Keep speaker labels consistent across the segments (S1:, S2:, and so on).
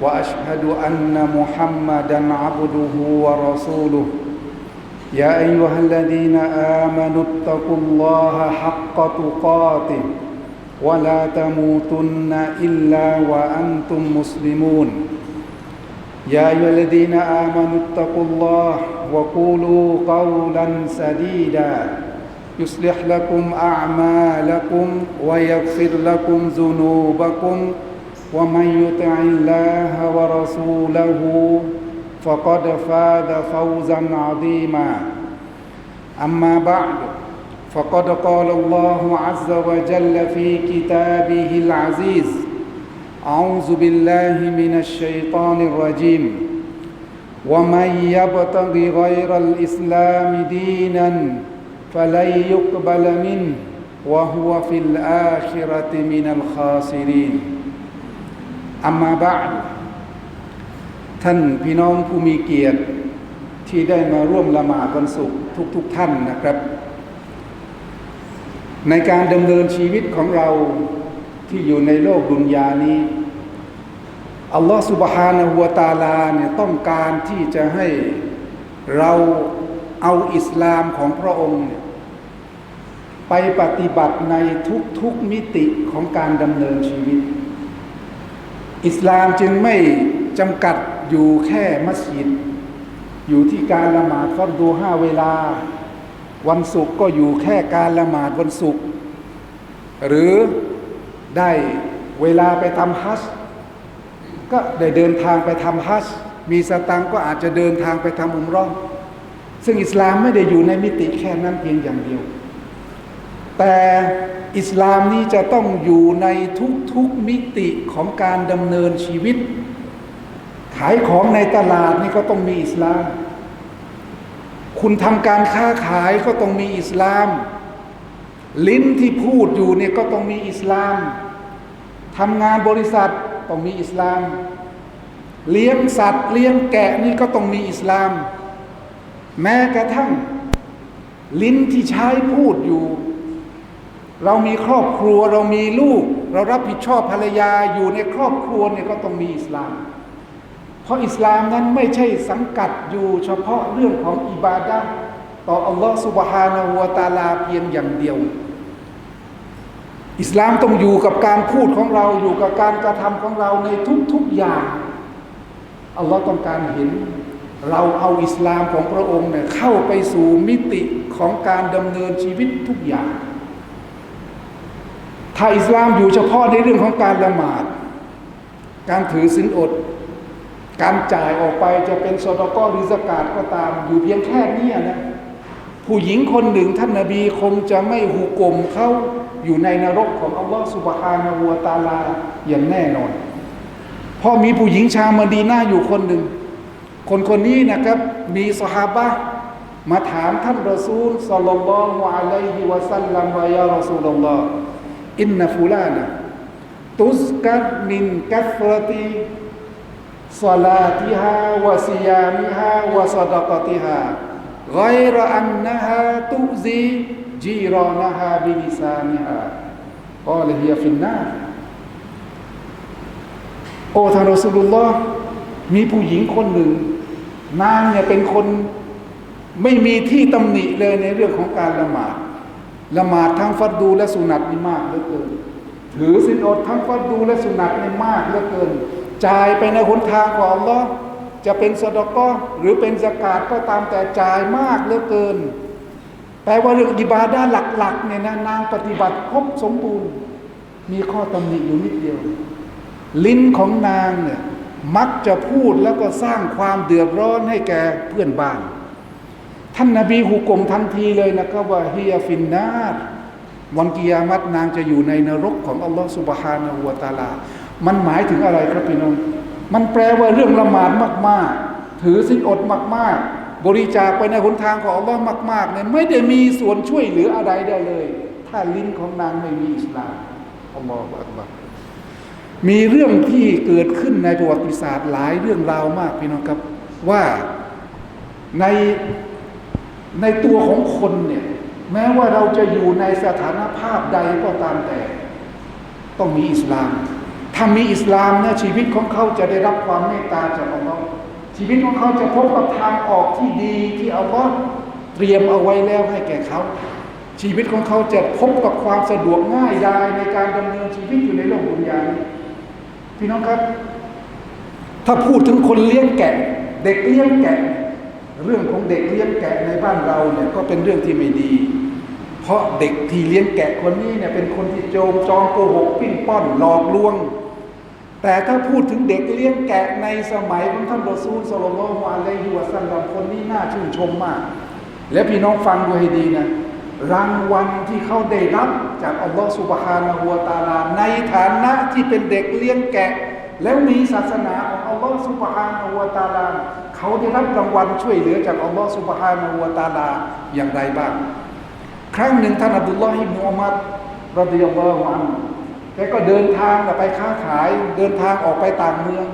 S1: وأشهد أن محمدا عبده ورسوله. يا أيها الذين آمنوا اتقوا الله حق تقاته ولا تموتن إلا وأنتم مسلمون. يا أيها الذين آمنوا اتقوا الله وقولوا قولا سديدا. يصلح لكم أعمالكم ويغفر لكم ذنوبكم ومن يطع الله ورسوله فقد فاز فوزا عظيما. أما بعد فقد قال الله عز وجل في كتابه العزيز أعوذ بالله من الشيطان الرجيم. ومن يبتغ غير الإسلام دينا فلن يقبل منه وهو في الآخرة من الخاسرين. อัมาบาะท่านพี่น้องผู้มีเกียรติที่ได้มาร่วมละหมาดวันศุกร์ทุกๆทท่านนะครับ ในการดำเนินชีวิตของเราที่อยู่ในโลกดุนยานี้อัลลอฮฺสุบฮานะหัวตาลาเนี่ยต้องการที่จะให้เราเอาอิสลามของพระองค์เนี่ยไปปฏิบัติในทุกๆมิติของการดำเนินชีวิต อิสลามจึงไม่จำกัดอยู่แค่มัสยิด อยู่ที่การละหมาดฟัรดูห้าเวลา วันศุกร์ก็อยู่แค่การละหมาดวันศุกร์หรือได้เวลาไปทำฮัจก็ได้เดินทางไปทำฮัจมีสตังก็อาจจะเดินทางไปทำอุมร้องซึ่งอิสลามไม่ได้อยู่ในมิติแค่นั้นเพียงอย่างเดียว แต่อิสลามนี้จะต้องอยู่ในทุกๆมิติของการดำเนินชีวิต ขายของในตลาดนี่ก็ต้องมีอิสลาม คุณทำการค้าขายก็ต้องมีอิสลาม ลิ้นที่พูดอยู่เนี่ยก็ต้องมีอิสลามทำงานบริษัทต้องมีอิสลาม เลี้ยงสัตว์ เลี้ยงแกะนี่ก็ต้องมีอิสลาม แม้กระทั่ง ลิ้นที่ใช้พูดอยู่ เรามีครอบครัวเรามีลูก เรารับผิดชอบภรรยาอยู่ในครอบครัวเนี่ยก็ต้องมีอิสลาม เพราะอิสลามนั้นไม่ใช่สังกัดอยู่เฉพาะเรื่องของอิบาดะต่ออัลลอฮฺสุบฮานาหัวตาลาเพียงอย่างเดียว อิสลามต้องอยู่กับการพูดของเราอยู่กับการกระทำของเราในทุกๆอย่างอัลลอฮ์ต้องการเห็นเราเอาอิสลามของพระองค์เนี่ยเข้าไปสู่มิติของการดำเนินชีวิตทุกอย่าง ถ้าอิสลามอยู่เฉพาะในเรื่องของการละหมาด การถือศีลอด การจ่ายออกไปจะเป็นสตอกอหรือสกาดก็ตาม อยู่เพียงแค่นี้นะผู้หญิงคนหนึ่งท่านนาบีคงจะไม่หุกลมเขาอยู่ในนรกของอัลลอฮฺสุบฮานาหัวตาลาอย่างแน่นอนพราะมีผู้หญิงชาวมดีน่าอยู่คนหนึ่ง คนคนนี้นะครับ มีสหาบะมาถามท่านรอซูลสัลลัลลอฮุอะลัยฮิวะสัลลัมวะยารอซูลุลลอฮ์ อินนฟูลานะตุสกัดมินกัฟรติศลาติฮาวะซิยามิฮาวะซะดะกติฮา غير أنها تؤذي جيرانها بلسانها قال هي في النار โอ้ท่านรอสุลลอฮ์มีผู้หญิงคนหนึ่ง นางเนี่ยเป็นคนไม่มีที่ตำหนิเลยในเรื่องของการละหมาด ละหมาดทั้งฟัดดูและสุนัตนี่มากเหลือเกิน ถือสินอดทั้งฟัดดูและสุนัตนี่มากเหลือเกิน จ่ายไปในหนทางของอัลลอฮ์จะเป็นสดก็หรือเป็นสกาดก็ตามแต่จ่ายมากเหลือเกิน แปลว่าเรื่องอิบาดาหลักๆเนี่ยนะนางปฏิบัติครบสมบูรณ์ มีข้อตำหนิอยู่นิดเดียว ลิ้นของนางเนี่ยมักจะพูดแล้วก็สร้างความเดือดร้อนให้แก่เพื่อนบ้าน ท่านนาบีหุกลมทันทีเลยนะครับว่าฮิยาฟินนาดวันกิยามัตนางจะอยู่ในนรกของอัลลอฮฺสุบฮานาหัวตาลา มันหมายถึงอะไรครับพี่น้อง มันแปลว่าเรื่องละหมาดมาก ๆ ถือสินอดมาก ๆ บริจาคไปในหนทางของอัลลอฮ์มากๆเนี่ยไม่ได้มีส่วนช่วยเหลืออะไรได้เลย ถ้าลิ้นของนางไม่มีอิสลามอัลลอฮฺอักบัรมีเรื่องที่เกิดขึ้นในประวัติศาสตร์หลายเรื่องราวมากพี่น้องครับว่าใน ในตัวของคนเนี่ย แม้ว่าเราจะอยู่ในสถานภาพใดก็ตามแต่ ต้องมีอิสลาม ถ้ามีอิสลามเนี่ยชีวิตของเขาจะได้รับความเมตตาจากอัลลอฮ์ชีวิตของเขาจะพบกับทางออกที่ดีที่อัลลอฮ์เตรียมเอาไว้แล้วให้แก่เขา ชีวิตของเขาจะพบกับความสะดวกง่ายดายในการดำเนินชีวิตอยู่ในโลกดุนยานี้พี่น้องครับ ถ้าพูดถึงคนเลี้ยงแกะ เด็กเลี้ยงแกะ เรื่องของเด็กเลี้ยงแกะในบ้านเราเนี่ยก็เป็นเรื่องที่ไม่ดี เพราะเด็กที่เลี้ยงแกะคนนี้เนี่ยเป็นคนที่โจมจองโกหกปิ้นป้อนหลอกลวง แต่ถ้าพูดถึงเด็กเลี้ยงแกะในสมัยของท่านรอซูลสโลโลฮวาเลฮิวสัลลัมคนนี้น่าชื่นชมมาก และพี่น้องฟังดูให้ดีนะรางวัลที่เขาได้รับจากอัลลอฮฺสุบฮานะฮูวตาลาในฐานะที่เป็นเด็กเลี้ยงแกะ แล้วมีศาสนาของอัลลอฮฺสุบฮานะฮูวตาลา เขาได้รับรางวัลช่วยเหลือจากอัลลอฮฺสุบฮานะฮูวตาลาอย่างไรบ้าง ครั้งหนึ่งท่านอับดุลลอฮ์อิบนุอุมัดรดิยัลลอฮุอันแกก็เดินทางไปค้าขาย เดินทางออกไปต่างเมือง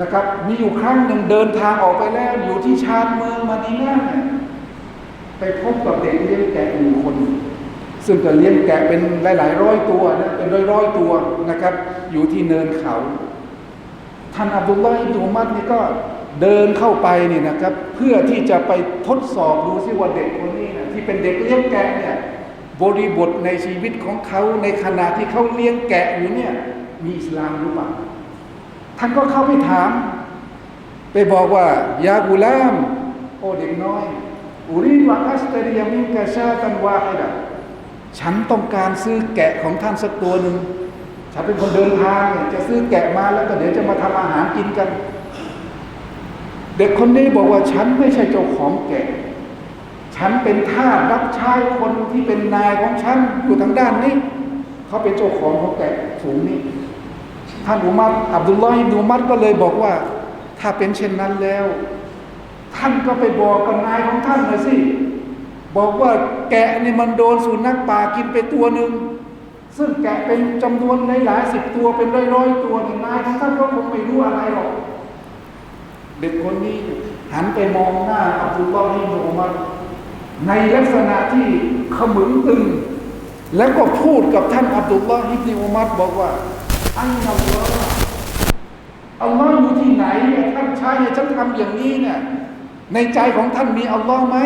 S1: นะครับ มีอยู่ครั้งหนึ่งเดินทางออกไปแล้ว อยู่ที่ชานเมืองมาดีนาเนี่ยไปพบกับเด็กเลี้ยงแกะอยู่คน ซึ่งก็เลี้ยงแกะเป็นหลาย ๆ ร้อยตัวนะเป็นร้อยร้อยตัวนะครับ อยู่ที่เนินเขาท่านอับดุลลอฮ์อิบนุอุมัดนี่ก็ เดินเข้าไปนี่นะครับ เพื่อที่จะไปทดสอบดูซิว่าเด็กคนนี้นะที่เป็นเด็กเลี้ยงแกะเนี่ยบริบทในชีวิตของเขาในขณะที่เขาเลี้ยงแกะอยู่เนี่ยมีอิสลามหรือเปล่าท่านก็เข้าไปถาม ไปบอกว่ายากุลาม โอเด็กน้อยอุริวะอัสตริยมิกาชาตันวาฮิดะฉันต้องการซื้อแกะของท่านสักตัวหนึ่งฉันเป็นคนเดินทางเนี่ยจะซื้อแกะมาแล้วก็เดี๋ยวจะมาทำอาหารกินกัน เด็กคนนี้บอกว่าฉันไม่ใช่เจ้าของแกะ ฉันเป็นทาสรับใช้คนที่เป็นนายของฉันอยู่ทางด้านนี้ เขาเป็นเจ้าของของแกะฝูงนี้ท่านอุมัรอับดุลลอฮ์อุมัรก็เลยบอกว่า ถ้าเป็นเช่นนั้นแล้ว ท่านก็ไปบอกกับนายของท่านหน่อยสิบอกว่าแกะนี่มันโดนสุนัขป่ากินไปตัวหนึ่งซึ่งแกะเป็นจำนวนหลายหลายสิบตัวเป็นร้อยร้อยๆตัวนี่นายท่านก็คงไม่รู้อะไรหรอก เด็กคนนี้หันไปมองหน้าอับดุลลอฮ์อิบนุอุมัรในลักษณะที่ขมึงตึง แล้วก็พูดกับท่านอับดุลลอฮ์อิบนุอุมัรบอกว่าอันนัลลอฮ์อัลลอฮ์อยู่ที่ไหนเนี่ยท่านชายฉันทำอย่างนี้เนี่ยในใจของท่านมีอัลลอฮ์ไหม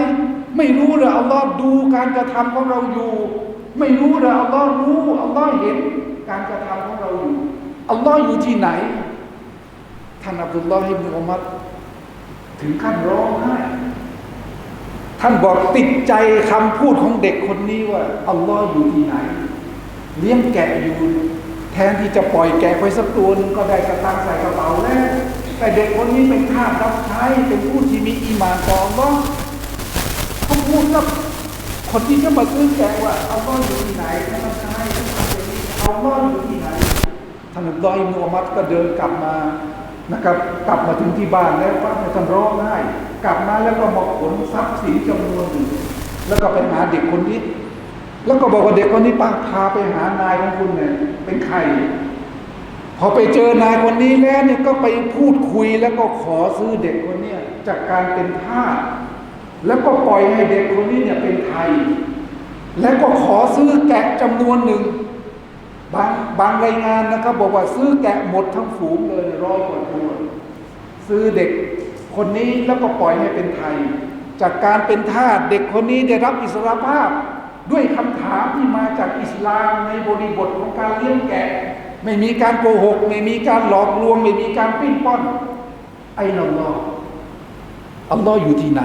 S1: ไม่รู้เลยอัลลอฮ์ดูการกระทำของเราอยู่ ไม่รู้เลยอัลลอฮ์รู้อัลลอฮ์เห็นการกระทำของเราอยู่อัลลอฮ์อยู่ที่ไหน ท่านอับดุลลอฮ์อิบนุอุมัรถึงขั้นร้องไห้ท่านบอกติดใจคำพูดของเด็กคนนี้ว่าอัลลอฮ์อยู่ที่ไหน เลี้ยงแกะอยู่ แทนที่จะปล่อยแกะไปสักตัวหนึงก็ได้กระตังใส่กระเป๋าแล้วแต่เด็กคนนี้เป็นทาสรับใช้เป็นผู้ที่มีอีมานต่ออัลลอฮ์เขาพูดกับคนที่จะมาซื้อแกะว่าอัลลอฮ์อยู่ที่ไหนท่านรับใช้ท่านทำอย่างนี้อัลลอฮ์อยู่ที่ไหนท่านอับดุลลอฮ์อิบนุอุมัรก็เดินกลับมา นะครับ กลับมาถึงที่บ้านแล้วก็ท่านร้องไห้กลับมาแล้วก็มาขนทรัพย์สินจำนวนหนึ่งแล้วก็ไปหาเด็กคนนี้ แล้วก็บอกว่าเด็กคนนี้ป้าพาไปหานายของคุณเนี่ยเป็นใครพอไปเจอนายคนนี้แล้วเนี่ยก็ไปพูดคุยแล้วก็ขอซื้อเด็กคนเนี้จากการเป็นทาสแล้วก็ปล่อยให้เด็กคนนี้เนี่ยเป็นไทย แล้วก็ขอซื้อแกะจำนวนหนึ่ง บางบางรายงานนะครับบอกว่าซื้อแกะหมดทั้งฝูงเลยร้อยกว่าตัวซื้อเด็กคนนี้แล้วก็ปล่อยให้เป็นไทย จากการเป็นทาสเด็กคนนี้ได้รับอิสรภาพ ด้วยคำถามที่มาจากอิสลามในบริบทของการเลี้ยงแกะ ไม่มีการโกหก ไม่มีการหลอกลวง ไม่มีการปิ้นป้อน ไอ้นัลลอฮ์อัลลอฮ์อยู่ที่ไหน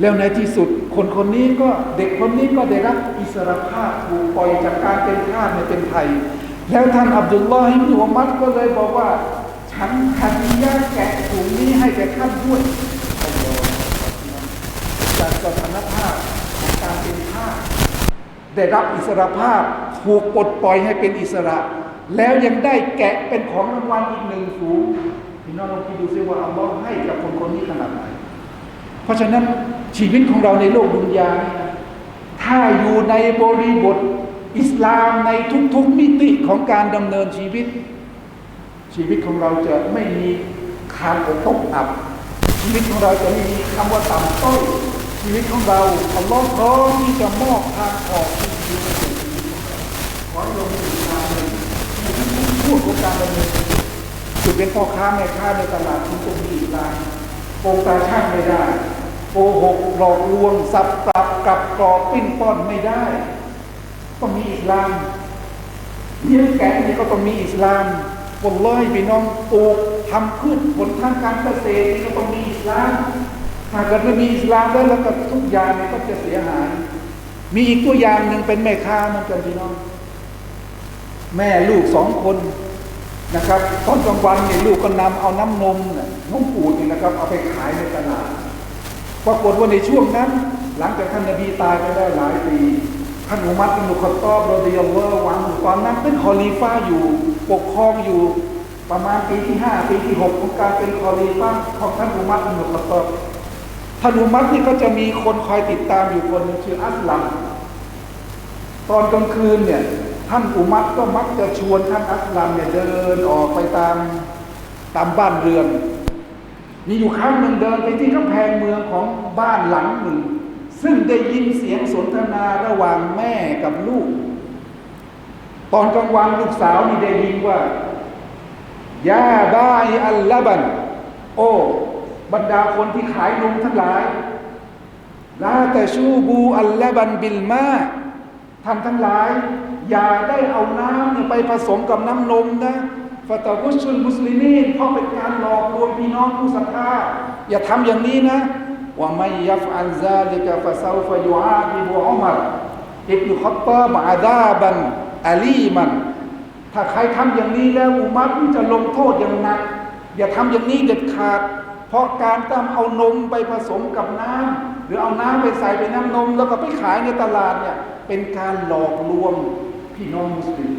S1: แล้วในที่สุด คนคนนี้ก็เด็กคนนี้ก็ได้รับอิสรภาพถูกปล่อยจากการเป็นทาสในเป็นไทย แล้วท่านอับดุลลอฮ์อิบนุอุมัดก็เลยบอกว่า ฉันคันยาแกะถุงนี้ให้แก่ท่านด้วยอัลลอฮ์จากสถานภาพของการเป็นทาสได้รับอิสรภาพถูกปลดปล่อยให้เป็นอิสระ แล้วยังได้แกะเป็นของรางวัลอีกหนึ่งฝูงพี่น้องลองคิดดูซิว่าอัลลอฮ์ให้กับคนคนนี้ขนาดไหน เพราะฉะนั้นชีวิตของเราในโลกดุนยา ถ้าอยู่ในบริบท อิสลามในทุกๆมิติของการดำเนินชีวิต ชีวิตของเราจะไม่มีคำตกอับ ชีวิตของเราจะไม่มีคำว่าต่ำต้อยชีวิตของเราอัลลอฮ์พร้อมที่จะมอบทางออกที่ดีให้แก่ชีวิตของเราขอให้ลงถึงทางเลยพูดของการดำเนินชีวิตจุดเป็นพ่อค้าแม่ค้าในตลาดคุณต้องมีอิสลาม โกงตาช่างไม่ได้โกหกหลอกลวง สับปรับกับกรอบปิ้นป้อนไม่ได้ต้องมีอิสลามเลี้ยงแกะนี่ก็ต้องมีอิสลามผลร้อยพี่น้องปลูกทำพืชผลทางการเกษตรนี่ก็ต้องมีอิสลามถ้าเกิดไม่มีอิสลามแล้วแล้วก็ทุกอย่างมันก็จะเสียหาย มีอีกตัวอย่างหนึ่งเป็นแม่ค้าเหมือนกันพี่น้อง แม่ลูกสองคน นะครับตอนกลางวันเนี่ยลูกก็นำเอาน้ำนมน่ะนมปูดนี่นะครับ เอาไปขายในตลาดปรากฏว่าในช่วงนั้น หลังจากท่านนบีตายไปได้หลายปีท่านอุมัรอิบนุขอตอบรดิยัลลอฮุอันฮุตอนนั้นเป็นคอลีฟ้าอยู่ปกครองอยู่ประมาณปีที่ห้าปีที่หกของการเป็นคอลีฟ้าของท่านอุมัรอิบนุขอตอบท่านอุมัรนี่ก็จะมีคนคอยติดตามอยู่คนหนึ่งชื่ออัสลัมตอนกลางคืนเนี่ย ท่านอุมัรก็มักจะชวนท่านอัสลัมเนี่ยเดินออกไปตามตามบ้านเรือน มีอยู่ครั้งหนึ่งเดินไปที่กำแพงเมืองของบ้านหลังหนึ่ง ซึ่งได้ยินเสียงสนทนาระหว่างแม่กับลูก ตอนกลางวันลูกสาวนี่ได้ยินว่ายาบายอัลลบัน โอ้ บรรดาคนที่ขายนมทั้งหลายลาแต่ชูบูอัลลบันบิลมาท่านทั้งหลาย อย่าได้เอาน้ำเนี่ยไปผสมกับน้ำนมนะฟาตาวุชุลมุสลิมีนเพราะเป็นการหลอกลวงพี่น้องผู้ศรัทธาอย่าทำอย่างนี้นะว่าไม่ยัฟอัลซาลิกะฟาซาฟยุอาบิบุอุมัรอิบนุขัตตาบอาดาบันอาลีมันถ้าใครทำอย่างนี้แล้วอุมัรจะลงโทษอย่างหนัก อย่าทำอย่างนี้เด็ดขาด เพราะการตามเอานมไปผสมกับน้ำหรือเอาน้ำไปใส่ไปน้ำนม แล้วก็ไปขายในตลาดเนี่ยเป็นการหลอกลวง พี่น้องมุสลิม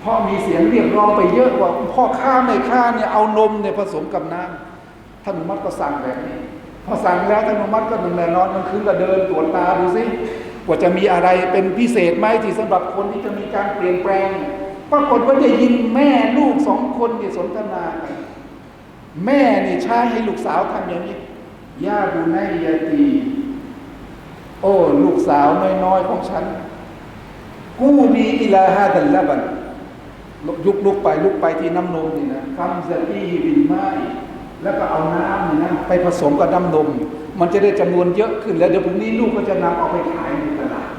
S1: เพราะมีเสียงเรียกร้องไปเยอะว่าพ่อค้าแม่ค้าเนี่ยเอานมเนี่ยผสมกับน้ำท่านอุมัรก็สั่งแบบนี้ พอสั่งแล้วท่านอุมัรก็หนึ่งแน่นอนมันคือก็เดินตรวจตาดูสิว่าจะมีอะไรเป็นพิเศษไหมที่สำหรับคนที่จะมีการเปลี่ยนแปลงปรากฏว่าได้ยินแม่ลูกสองคนเนี่ยสนทนากันแม่นี่ใช้ให้ลูกสาวทำอย่างนี้ย่าดูในยาตีโอ้ ลูกสาวน้อยๆของฉัน กูมีอิลาฮาดัลละบันยุกลุกไปลุกไปที่น้ำนมนี่นะคัมซาตีบินไม้แล้วก็เอาน้ำนี่นะไปผสมกับน้ำนม มันจะได้จำนวนเยอะขึ้น แล้วเดี๋ยวพรุ่งนี้ลูกก็จะนำเอาไปขายในตลาด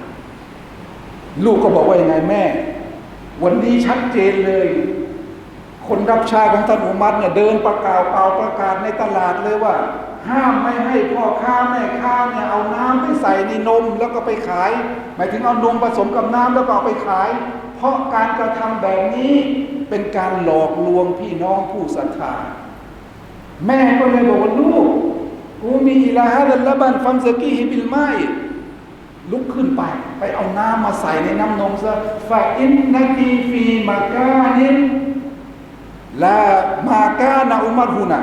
S1: ลูกก็บอกว่ายังไงแม่ วันนี้ชัดเจนเลย คนรับใช้ของท่านอุมัรเนี่ยเดินประกาศเป่าประกาศในตลาดเลยว่า ห้ามไม่ให้พ่อค้าแม่ค้าเนี่ยเอาน้ำไปใส่ในนมแล้วก็ไปขาย หมายถึงเอานมผสมกับน้ำแล้วก็เอาไปขาย เพราะการกระทำแบบนี้เป็นการหลอกลวงพี่น้องผู้ศรัทธาแม่ก็เลยบอกว่าลูกกูมีอิลาฮะดัลละบันฟัมสกีฮิบิลไมลุกขึ้นไป ไปเอาน้ำมาใส่ในน้ำนมซะฟาอินนาทีฟีมากานินลามากานาอุมัรหุนะ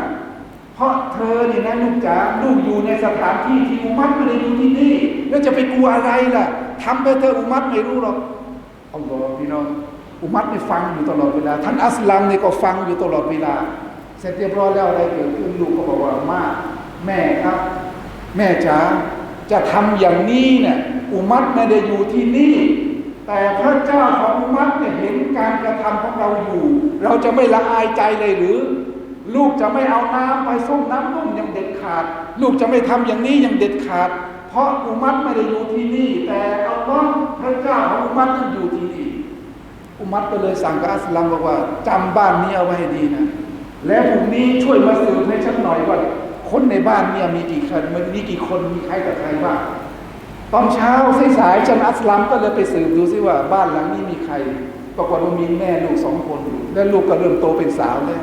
S1: เพราะเธอนี่นะลูกจ๋าลูกอยู่ในสถานที่ที่อุมัรไม่ได้อยู่ที่นี่แล้วจะไปกลัวอะไรล่ะทำไปเธอะอุมัรไม่รู้หรอกอัลลอฮ์พี่น้องอุมัรไม่ฟังอยู่ตลอดเวลา ท่านอัสลัมนี่ก็ฟังอยู่ตลอดเวลา เสร็จเรียบร้อยแล้วอะไรเกิดขึ้นลูกก็บอกว่ามาแม่ครับ แม่จ๋าจะทำอย่างนี้เนี่ยอุมัรไม่ได้อยู่ที่นี่ แต่พระเจ้าของอุมัรเนี่ยเห็นการกระทำของเราอยู่ เราจะไม่ละอายใจเลยหรือ ลูกจะไม่เอาน้ำไปส้มน้ำนุ่มอย่างเด็ดขาด ลูกจะไม่ทำอย่างนี้อย่างเด็ดขาด เพราะอุมัรไม่ได้อยู่ที่นี่ แต่อัลลอฮ์พระเจ้าของอุมัรนั้นอยู่ที่นี่อุมัรก็เลยสั่งกับอัสลัมบอกว่าจำบ้านนี้เอาไว้ให้ดีนะ แล้วพรุ่งนี้ช่วยมาสืบให้ฉันหน่อยว่าคนในบ้านเนี่ยมีกี่คนมีกี่คนมีใครกับใครบ้างตอนเช้าสายๆจันอัสลัมก็เลยไปสืบดูซิว่าบ้านหลังนี้มีใครปรากฏว่ามีแม่ลูกสองคน และลูกก็เริ่มโตเป็นสาวแล้ว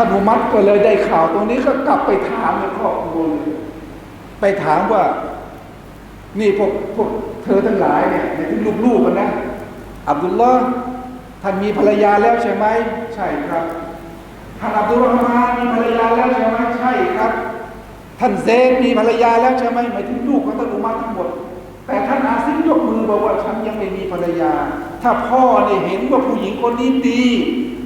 S1: ท่านอุมัตก็เลยได้ข่าวตรงนี้ก็กลับไปถามในครอบครัวเลยไปถามว่า นี่พวกพวกเธอทั้งหลายเนี่ยในที่ลูกๆกันนะ อับดุลลอฮ์ท่านมีภรรยาแล้วใช่ไหมใช่ครับ ท่านอับดุลรอฮ์มานมีภรรยาแล้วใช่ไหมใช่ครับ ท่านเซนมีภรรยาแล้วใช่ไหมหมายถึงลูกของท่านอุมัรทั้งหมดแต่ท่านอาซิมยกมือบอกว่าฉันยังไม่มีภรรยา ถ้าพ่อเนี่ยเห็นว่าผู้หญิงคนนี้ดี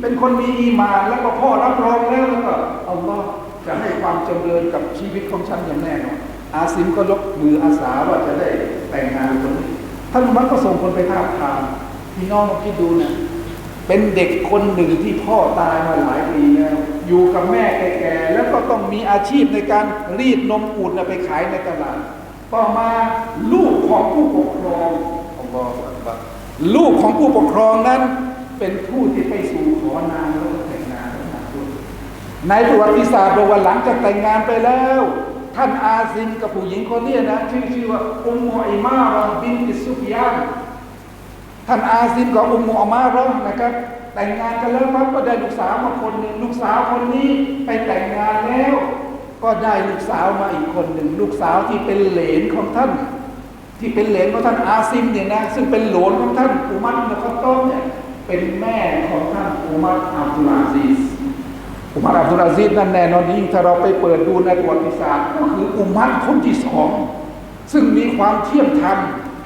S1: เป็นคนมีอีหมานแล้วก็พ่อรับรองแล้วแล้วก็อัลลอฮ์จะให้ความเจริญกับชีวิตของฉันอย่างแน่นอนอาซิมก็ยกมืออาสาว่าจะได้แต่งงานคนนี้ท่านอุมัรก็ส่งคนไปท้าบทามพี่น้องลองคิดดูนะเป็นเด็กคนหนึ่งที่พ่อตายมาหลายปีแล้วอยู่กับแม่แก่ๆแล้วก็ต้องมีอาชีพในการรีดนมอุ่นน่ะไปขายในตลาดต่อมาลูกของผู้ปกครองอัลลอฮฺอักบัรลูกของผู้ปกครองนั้น เป็นผู้ที่ไปสู่ขอนางแล้วก็แต่งงานแล้วนะคุณในประวัติศาสตร์บอกว่าหลังจากแต่งงานไปแล้ว ท่านอาซิมกับผู้หญิงคนนี้นะชื่อชื่อว่าอุมมุอิมาราบินติสุฟยานท่านอาซิมกับอุมมุอมาร์นะครับแต่งงานกันแล้วปั๊บก็ได้ลูกสาวมาคนหนึ่งลูกสาวคนนี้ไปแต่งงานแล้ว ก็ได้ลูกสาวมาอีกคนหนึ่งลูกสาวที่เป็นเหลนของท่าน ที่เป็นเหลนของท่านอาซิมเนี่ยนะซึ่งเป็นหลนของท่านอุมัรอิบนุคอตตอบเนี่ย เป็นแม่ของท่านอุมัรอับดุลอาซีซอุมัรอับดุลอาซีซนั่นแน่นอนยิ่งถ้าเราไปเปิดดูในประวัติศาสตร์ก็คืออุมัรคนที่สองซึ่งมีความเที่ยมธรรม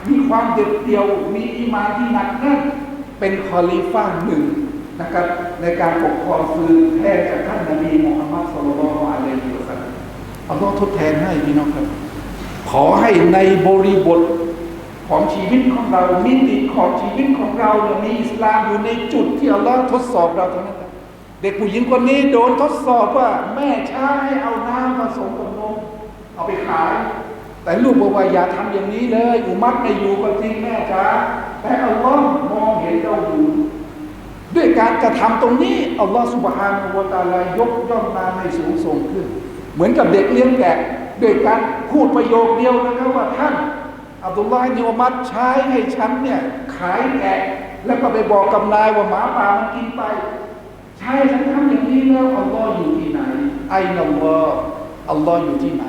S1: มีความเด็ดเดี่ยว มีอีมานที่หนักแน่นเป็นคอลิฟ้าหนึ่งนะครับในการปกครองคือแทนจากท่านนบีมุฮัมมัดสุลลัลอฮุอะลัยฮิวะซัลลัมอัลลอฮ์ทดแทนให้พี่น้องครับ ขอให้ในบริบท ของชีวิตของเรามิติของชีวิตของเราเนี่ยมีอิสลามอยู่ในจุดที่อัลลอฮ์ทดสอบเราเท่านั้นนะเด็กผู้หญิงคนนี้โดนทดสอบว่า แม่ช้ให้เอาน้ำผสมกับนมเอาไปขาย แต่ลูกบอกว่าอย่าทำอย่างนี้เลยอุมัดไม่อยู่ก็จริงแม่จ๋าแต่อัลลอฮ์มองเห็นเราอยู่ด้วยการกระทำตรงนี้อัลลอฮ์สุบฮานะฮูวะตาลายกย่องนาให้สูงส่งขึ้น เหมือนกับเด็กเลี้ยงแกะด้วยการพูดประโยคเดียวนะครับว่าท่าน อับดุลลาห์นิวมัดใช้ให้ฉันเนี่ยขายแกะแล้วก็ไปบอกกับนายว่าหมาป่ามันกินไป ใช่ฉันทำอย่างนี้แล้วอัลลอฮ์อยู่ที่ไหนไอ้นัลลอฮ์อัลลอฮ์อยู่ที่ไหน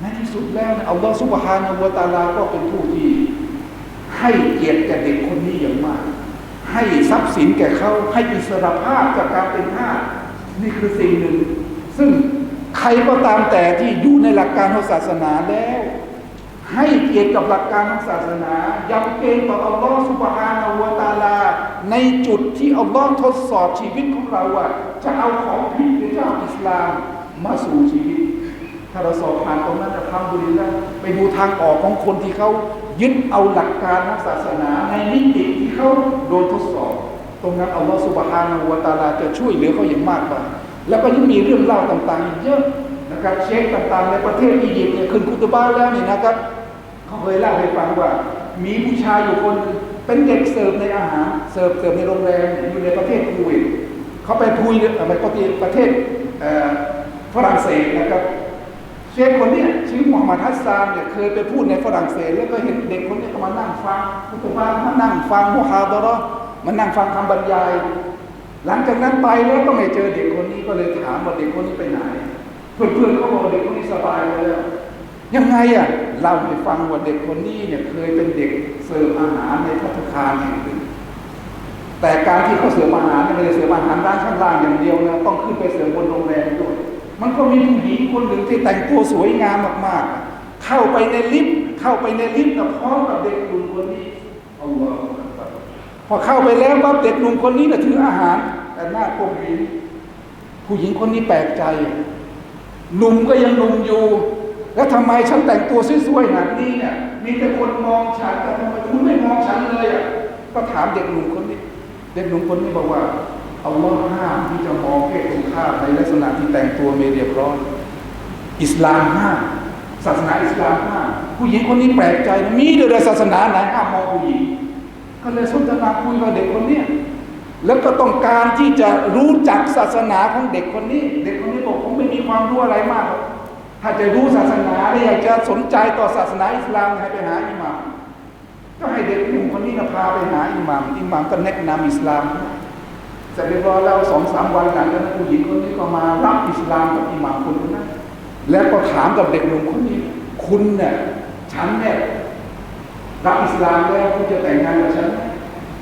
S1: ในที่สุดแล้วอัลลอฮ์สุบฮานะฮูวะตะอาลาก็เป็นผู้ที่ ให้เกียรติแก่เด็กคนนี้อย่างมาก ให้ทรัพย์สินแก่เขาให้อิสรภาพจากการเป็นทาสนี่คือสิ่งหนึ่ง ซึ่งใครก็ตามแต่ที่อยู่ในหลักการของศาสนาแล้ว ให้เกียรติกับหลักการของศาสนายำเกรงต่ออัลลอฮฺสุบฮานาละตาลา ในจุดที่อัลลอฮ์ทดสอบชีวิตของเราว่าจะเอาของผิดหรือจะเอาอิสลามมาสู่ชีวิต ถ้าเราสอบผ่านตรงนั้นจะทำบุญแล้วไปดูทางออกของคนที่เขายึดเอาหลักการของศาสนาในมิติที่เขาโดนทดสอบ ตรงนั้นอัลลอฮฺสุบฮานาละตาลาจะช่วยเหลือเขาอย่างมากมายแล้วก็ยังมีเรื่องเล่าต่างๆอีกเยอะนะครับเชคต่างๆ ในประเทศอียิปต์เนี่ยขึ้นคุตบ้าแล้วนี่นะครับ เขาเคยเล่าให้ฟังว่า มีผู้ชายอยู่คนเป็นเด็กเสิร์ฟในอาหารเสิร์ฟเสิร์ฟในโรงแรมอยู่ในประเทศคูเวตเขาไปพูยไปประเทศประเทศฝรั่งเศสนะครับเชฟคนเนี้ยชื่อมูฮัมหมัดฮัสซานเนี่ยเคยไปพูดในฝรั่งเศส แล้วก็เห็นเด็กคนนี้ก็มานั่งฟังคุตบามานั่งฟังมุฮาดะเราะห์มานั่งฟังคำบรรยาย หลังจากนั้นไปแล้วก็ไม่เจอเด็กคนนี้ก็เลยถามว่าเด็กคนนี้ไปไหน เพื่อนๆเขาบอกว่าเด็กคนนี้สบายไปแล้ว ยังไงอะเล่าให้ฟังว่าเด็กคนนี้เนี่ยเคยเป็นเด็กเสิร์ฟอาหารในพัตคารแห่งหนึ่งแต่การที่เขาเสิร์ฟอาหารเนี่ยไม่ได้เสิร์ฟอาหารด้านข้างล่างอย่างเดียวนะต้องขึ้นไปเสิร์ฟบนโรงแรมด้วย มันก็มีผู้หญิงคนหนึ่งที่แต่งตัวสวยงามมากๆ เข้าไปในลิฟต์เข้าไปในลิฟต์กับพร้อมกับเด็กหนุ่มคนนี้อัลลอฮฺพอเข้าไปแล้วปั๊บเด็กหนุ่มคนนี้นะถืออาหาร แต่หน้าก้มยิ้มผู้หญิงคนนี้แปลกใจหนุ่มก็ยังหนุ่มอยู่ แล้วทำไมฉันแต่งตัวสวยๆแบบนี้เนี่ย มีแต่คนมองฉันแต่ทำไมคุณไม่มองฉันเลยอะก็ถามเด็กหนุ่มคนนี้ เด็กหนุ่มคนนี้บอกว่าอัลลอฮ์ห้ามที่จะมองเพศตรงข้ามในลักษณะที่แต่งตัวไม่เรียบร้อยอิสลามห้ามศาสนาอิสลามห้ามผู้หญิงคนนี้แปลกใจนะมีเดือศาสนาไหนห้ามมองผู้หญิงก็เลยสนทนาคุยกับเด็กคนนี้แล้วก็ต้องการที่จะรู้จักศาสนาของเด็กคนนี้ เด็กคนนี้บอกผมไม่มีความรู้อะไรมากหรอก ถ้าจะรู้ศาสนาและอยากจะสนใจต่อศาสนาอิสลามให้ไปหาอิหม่ามก็ให้เด็กหนุ่มคนนี้นะพาไปหาอิหม่ามอิหม่ามก็แนะนำอิสลามเสร็จเรียบร้อยแล้วสองสามวันหลังนั้นผู้หญิงคนนี้ก็มารับอิสลามกับอิหม่ามคนนั้นแล้วก็ถามกับเด็กหนุ่มคนนี้ คุณเนี่ยฉันเนี่ยรับอิสลามแล้วคุณจะแต่งงานกับฉันไหม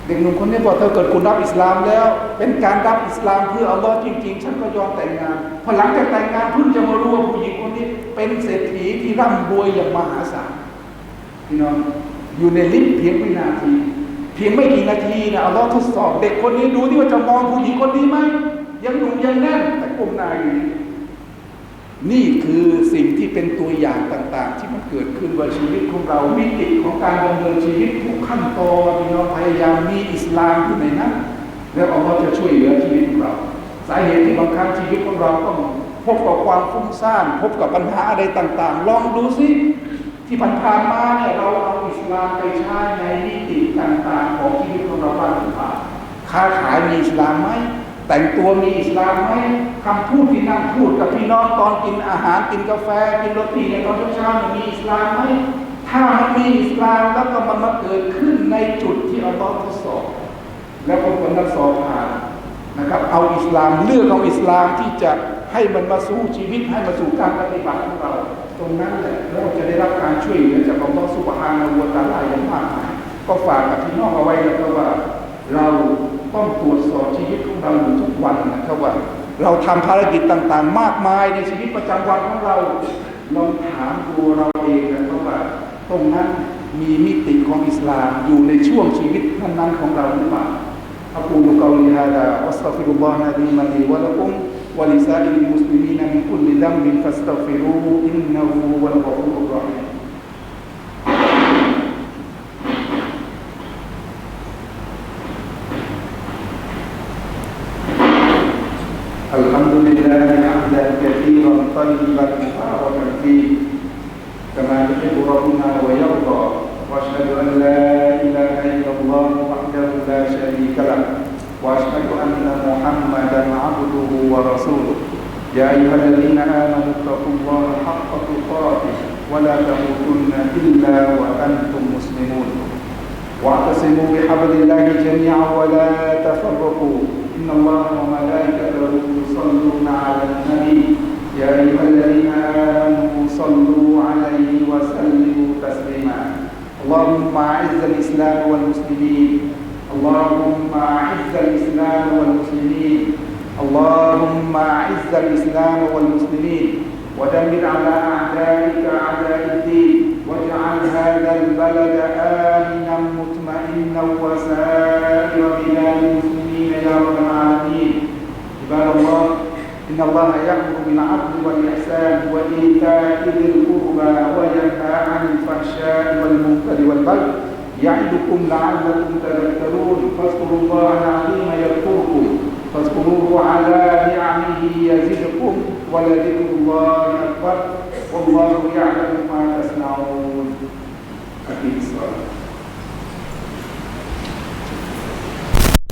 S1: เด็กหนุ่มคนนี้บอกเธอเกิดคุณรับอิสลามแล้ว เป็นการรับอิสลามเพื่ออัลลอฮ์จริง ๆ ฉันก็ยอมแต่งงาน พอหลังจากแต่งงานเพิ่งจะมารู้ว่าผู้หญิงคนนี้ เป็นเศรษฐีที่ร่ำรวยอย่างมหาศาลพี่น้องอยู่ในลิฟต์เพียงวินาที เพียงไม่กี่นาทีนะอัลลอฮ์ทดสอบ เด็กคนนี้ดูที่ว่าจะมองผู้หญิงคนนี้ไหมยังหนุ่มยังแน่นแต่ก้มหน้าอยู่ นี่คือสิ่งที่เป็นตัวอย่างต่าง ๆ ที่มันเกิดขึ้นว่าชีวิตของเรามิติของการดำเนินชีวิตทุกขั้นตอนพี่น้องพยายามมีอิสลามอยู่ในนั้นแล้วอัลลอฮ์จะช่วยเหลือชีวิตของเรา สาเหตุที่บางครั้งชีวิตของเราต้องพบกับความฟุ้งซ่านพบกับปัญหาอะไรต่าง ๆ ลองดูสิที่ผ่านมาเนี่ยเราเอาอิสลามไปใช้ในมิติต่าง ๆ ของชีวิตของเราบ้างหรือเปล่าค้าขายมีอิสลามไหมแต่งตัวมีอิสลามไหม คำพูดที่นั่งพูดกับพี่น้องตอนกินอาหารกินกาแฟ กินรตีในตอนเช้าๆมีอิสลามไหมถ้ามันมีอิสลามแล้วก็มันมาเกิดขึ้นในจุดที่อัลลอฮ์ทดสอบ แล้วคนคนนั้นสอบผ่านนะครับ เอาอิสลามเลือกเอาอิสลามที่จะให้มันมาสู่ชีวิตให้มาสู่การปฏิบัติของเรา ตรงนั้นแหละเราจะได้รับการช่วยเหลือจากอัลลอฮ์สุบฮานาอูวตาลาอย่างมากมายก็ฝากกับพี่น้องเอาไว้นะครับว่า เราต้องตรวจสอบชีวิตของเราอยู่ทุกวันนะครับว่า เราทำภารกิจต่างๆ มากมายในชีวิตประจำวันของเราลองถามตัวเราเองนะครับว่า ตรงนั้นมีมิติของอิสลามอยู่ในช่วงชีวิตนั้นๆของเราหรือเปล่า أقول قولي هذا وأستغفر الله العظيم لي ولكم ولسائر المسلمين من كل ذنب فاستغفروه إنه هو الغفور الرحيم الحمد لله حمدا كثيرا طيبا مباركا فيه. كما يحب ربنا ويرضى. وأشهد أن لا إله إلا الله وحده لا شريك له. وأشهد أن محمدا عبده ورسوله. يا أيها الذين آمنوا اتقوا الله حق تقاته ولا تموتن إلا وأنتم مسلمون. واعتصموا بحبل الله جميعا ولا تفرقوا. إن الله وملائكته يصلون على النبي. يا أيها الذين آمنوا صلوا عليه وسلموا تسليما. اللهم أعز الإسلام والمسلمين. اللهم أعز الإسلام والمسلمين. اللهم أعز الإسلام والمسلمين. ودمر على أعدائك أعداء الدين. واجعل هذا البلد آمنا مطمئنا وسائر بلاد المسلمين يا رب العالمين. عباد الله إن الله يأمر بالعدل والإحسان وإيتاء ذي القربى وينهى عن الفحشاء والمنكر والبغي يعظكم لعلكم تذكرون. فاذكروا الله العظيم يذكركم فاذكروه على نعمه يزدكم ولذكر الله أكبر. والله يعلم ما تصنعون.